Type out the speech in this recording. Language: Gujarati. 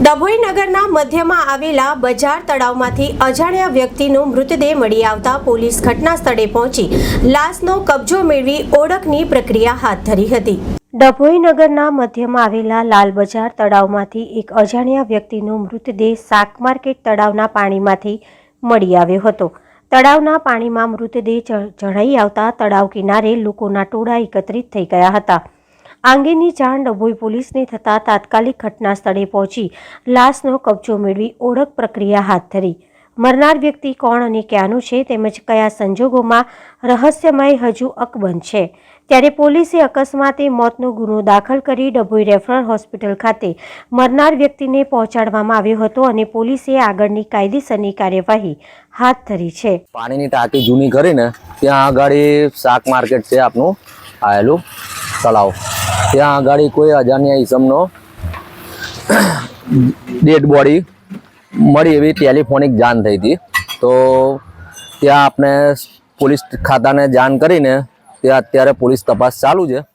ડભોઈ નગરના મધ્યમાં આવેલા બજાર તળાવમાંથી અજાણ્યા વ્યક્તિનો મૃતદેહ મળી આવતા પોલીસ ઘટના સ્થળે પહોંચી લાશનો કબજો મેળવી ઓળખની પ્રક્રિયા હાથ ધરી હતી. ડભોઈ નગરના મધ્યમાં આવેલા લાલ બજાર તળાવમાંથી એક અજાણ્યા વ્યક્તિનો મૃતદેહ શાક માર્કેટ તળાવના પાણીમાંથી મળી આવ્યો હતો. તળાવના પાણીમાં મૃતદેહ જણાઈ આવતા તળાવ કિનારે લોકોના ટોળા એકત્રિત થઈ ગયા હતા. આ અંગેની જાણ ડભોઈ પોલીસને થતાં તાત્કાલિક ઘટના સ્થળે પહોંચી લાશનો કબજો મેળવી ઓળખ પ્રક્રિયા હાથ ધરી. મરનાર વ્યક્તિ કોણ અને ક્યાંનું છે તેમજ કયા સંજોગોમાં રહસ્યમય હજુ અકબંધ છે. ત્યારે પોલીસે અકસ્માતે મોતનો ગુનો દાખલ કરી ડભોઈ રેફરલ હોસ્પિટલ ખાતે મરનાર વ્યક્તિને પહોંચાડવામાં આવ્યો હતો અને પોલીસે આગળની કાયદેસરની કાર્યવાહી હાથ ધરી છે. પાણીની ટાંકી જૂની કરીને ત્યાં આગળ શાક માર્કેટ છે આપનું આવેલું તળાવ. ત્યાં આગળ કોઈ અજાણ્યા ઈસમનો ડેડ બોડી મળી એવી ટેલિફોનિક જાણ થઈ હતી. તો ત્યાં આપણે પોલીસ ખાતાને જાણ કરીને ત્યાં અત્યારે પોલીસ તપાસ ચાલુ છે.